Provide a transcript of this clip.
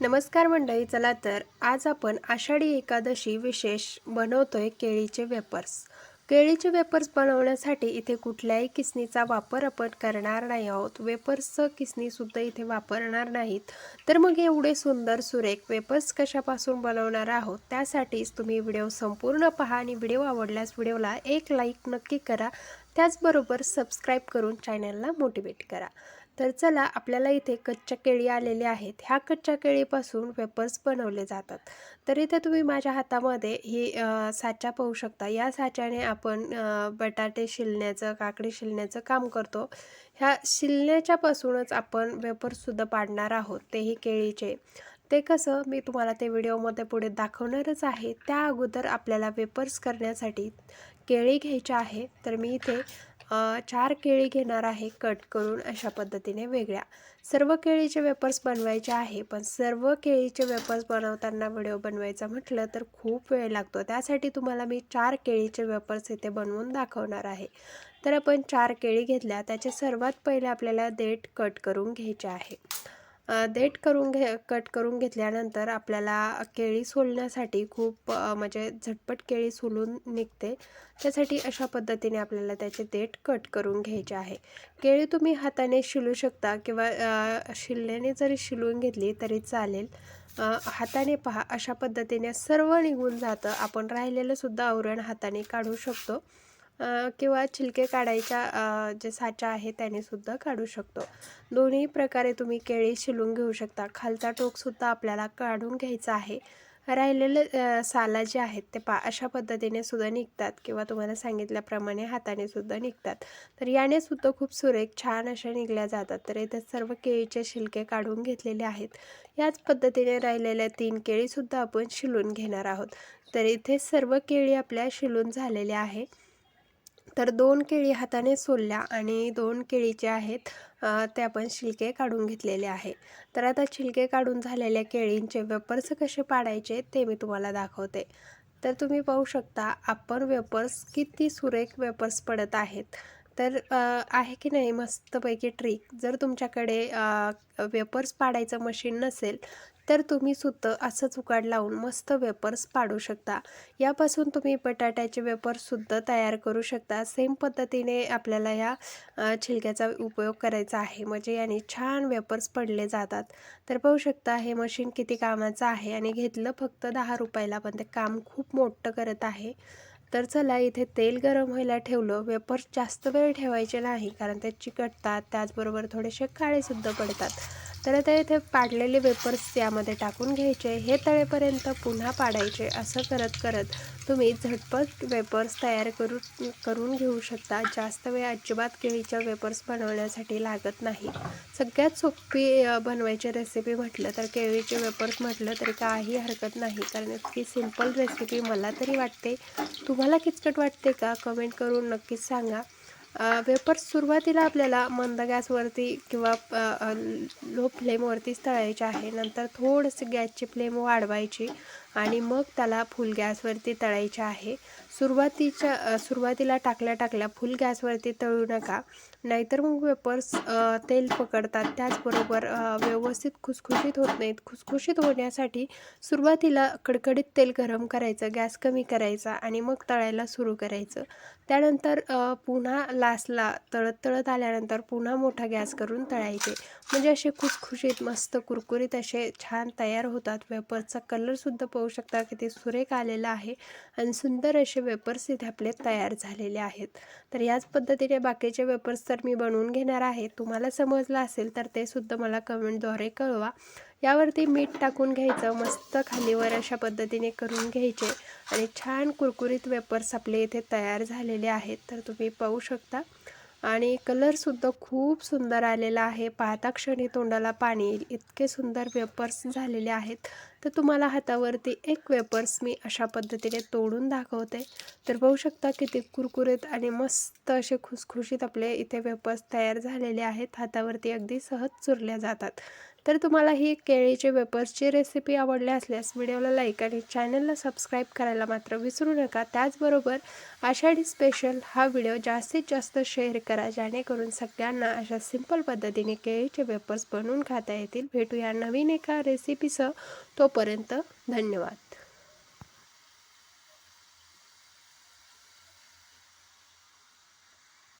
नमस्कार मंडळी चला तर आज आपण आषाढी एकादशी विशेष बनवतोय केळीचे वेपर्स. केळीचे वेपर्स बनवण्यासाठी इथे कुठल्याही किसनीचा वापर आपण करणार नाही आहोत. वेपर्सचं किसनीसुद्धा इथे वापरणार नाहीत. तर मग एवढे सुंदर सुरेख वेपर्स कशापासून बनवणार आहोत त्यासाठीच तुम्ही व्हिडिओ संपूर्ण पहा आणि व्हिडिओ आवडल्यास व्हिडिओला एक लाईक नक्की करा. त्याचबरोबर सबस्क्राईब करून चॅनलला मोटिवेट करा. तर चला आपल्याला इथे कच्च्या केळी आलेल्या आहेत. ह्या कच्च्या केळीपासून वेपर्स बनवले जातात. तर इथे तुम्ही माझ्या हातामध्ये ही साचा पाहू शकता. या साच्याने आपण बटाटे शिलण्याचं काकडी शिलण्याचं काम करतो. ह्या शिलण्याच्यापासूनच आपण वेपर्ससुद्धा पाडणार आहोत तेही केळीचे. ते कसं मी तुम्हाला ते व्हिडिओमध्ये पुढे दाखवणारच आहे. त्या अगोदर आपल्याला वेपर्स करण्यासाठी केळी घ्यायची आहे. तर मी इथे चार केळी घेणार आहे कट करून अशा पद्धतीने वेगळ्या. सर्व केळीचे वेपर्स बनवायचे आहे पण सर्व केळीचे वेपर्स बनवताना व्हिडिओ बनवायचा म्हटलं तर खूप वेळ लागतो. त्यासाठी तुम्हाला मी चार केळीचे वेपर्स इथे बनवून दाखवणार आहे. तर आपण चार केळी घेतल्या त्याचे सर्वात पहिले आपल्याला देठ कट करून घ्यायचे आहे. देठ करून घे कट करून घेतल्यानंतर आपल्याला केळी सोलण्यासाठी खूप म्हणजे झटपट केळी सोलून निघते. त्यासाठी अशा पद्धतीने आपल्याला त्याचे देठ कट करून घ्यायचे आहे. केळी तुम्ही हाताने शिलू शकता किंवा शिल्ल्याने जरी शिलून घेतली तरी चालेल. हाताने पहा अशा पद्धतीने सर्व निघून जातं. आपण राहिलेलंसुद्धा आवरण हाताने काढू शकतो. किंवा छिलके काढायच्या जे साचा आहे त्याने सुद्धा काढू शकतो. दोन्ही प्रकारे तुम्ही केळी शिलून घेऊ शकता. खालचा टोकसुद्धा आपल्याला काढून घ्यायचा आहे. राहिलेले साला जे आहेत ते पा अशा पद्धतीने सुद्धा निघतात किंवा तुम्हाला सांगितल्याप्रमाणे हाताने सुद्धा निघतात. तर याने सुद्धा खूप सुरेख छान अशा निघल्या जातात. तर इथे सर्व केळीचे शिलके काढून घेतलेले आहेत. याच पद्धतीने राहिलेल्या तीन केळीसुद्धा आपण शिलून घेणार आहोत. तर इथे सर्व केळी आपल्या शिलून झालेल्या आहे. तर दोन केळी हाताने सोलल्या आणि दोन केळी ज्या आहेत ते आपण शिलके काढून घेतलेले आहे. तर आता शिलके काढून झालेल्या केळींचे वेपर्स कसे पाडायचे ते मी तुम्हाला दाखवते. तर तुम्ही पाहू शकता आपण वेपर्स किती सुरेख वेपर्स पडत आहेत. तर आहे की नाही मस्तपैकी ट्रिक जर तुमच्याकडे वेपर्स पाडायचं मशीन नसेल तर तुम्ही सुद्धा असंच उकाड लावून मस्त वेपर्स पाडू शकता. यापासून तुम्ही बटाट्याचे वेपर्ससुद्धा तयार करू शकता. सेम पद्धतीने आपल्याला या छिलक्याचा उपयोग करायचा आहे. म्हणजे याने छान वेपर्स पडले जातात. तर पाहू शकता हे मशीन किती कामाचं आहे. आणि घेतलं फक्त दहा रुपयाला पण ते काम खूप मोठं करत आहे. तर चला इथे तेल गरम व्हायला ठेवलं. वेपर्स जास्त वेळ ठेवायचे नाही कारण ते चिकटतात. त्याचबरोबर थोडेसे काळेसुद्धा पडतात. तर आता इथे पाडलेले वेपर्स त्यामध्ये टाकून घ्यायचे. हे तळेपर्यंत पुन्हा पाडायचे. असं करत करत तुम्ही झटपट वेपर्स तयार करू करून घेऊ शकता. जास्त वेळ अजिबात केळीच्या वेपर्स बनवण्यासाठी लागत नाही. सगळ्यात सोपी बनवायची रेसिपी म्हटलं तर केळीचे वेपर्स म्हटलं तरी काही हरकत नाही. कारण इतकी सिंपल रेसिपी मला तरी वाटते. तुम्हाला किचकट वाटते का? कमेंट करून नक्कीच सांगा. वेपर्स सुरुवातीला आपल्याला मंद गॅसवरती किंवा लो फ्लेमवरतीच तळायचे आहे. नंतर थोडंसं गॅसची फ्लेम वाढवायची. आणि मग त्याला फुल गॅसवरती तळायचे आहे. सुरुवातीच्या सुरुवातीला टाकल्या टाकल्या फुल गॅसवरती तळू नका. नाहीतर मग वेपर्स तेल पकडतात. त्याचबरोबर व्यवस्थित खुसखुशीत होत नाहीत. खुसखुशीत होण्यासाठी सुरुवातीला कडकडीत तेल गरम करायचं गॅस कमी करायचा आणि मग तळायला सुरू करायचं. त्यानंतर पुन्हा लास्टला तळत तळत आल्यानंतर पुन्हा मोठा गॅस करून तळायचे. म्हणजे असे खुसखुशीत मस्त कुरकुरीत असे छान तयार होतात. वेपर्सचा कलरसुद्धा पाहू शकता किती सुरेख आलेला आहे आणि सुंदर असे वेपर्स इथे आपले तयार झालेले आहेत. तर याच पद्धतीने बाकीचे वेपर्स तर मी बनवून घेणार आहे. तुम्हाला समजलं असेल तर ते सुद्धा मला कमेंटद्वारे कळवा. यावरती मीठ टाकून घ्यायचं मस्त खालीवर अशा पद्धतीने करून घ्यायचे आणि छान कुरकुरीत वेपर्स आपले इथे तयार झालेले आहेत. तर तुम्ही पाहू शकता. आणि कलरसुद्धा खूप सुंदर आलेला आहे. पाहता क्षणी तोंडाला पाणी येईल. इतके सुंदर वेपर्स झालेले आहेत. तर तुम्हाला हातावरती एक वेपर्स मी अशा पद्धतीने तोडून दाखवते. तर पाहू शकता किती कुरकुरीत आणि मस्त असे खुसखुशीत आपले इथे वेपर्स तयार झालेले आहेत. हातावरती अगदी सहज चुरल्या जातात. तर तुम्हाला ही केळीचे वेपर्सची रेसिपी आवडली असल्यास व्हिडिओला लाईक आणि चॅनलला सबस्क्राईब करायला मात्र विसरू नका. त्याचबरोबर आषाढी स्पेशल हा व्हिडिओ जास्तीत जास्त शेअर करा जेणेकरून सगळ्यांना अशा सिंपल पद्धतीने केळीचे वेपर्स बनवून खाता येतील. भेटूया नवीन एका रेसिपीसह तोपर्यंत धन्यवाद.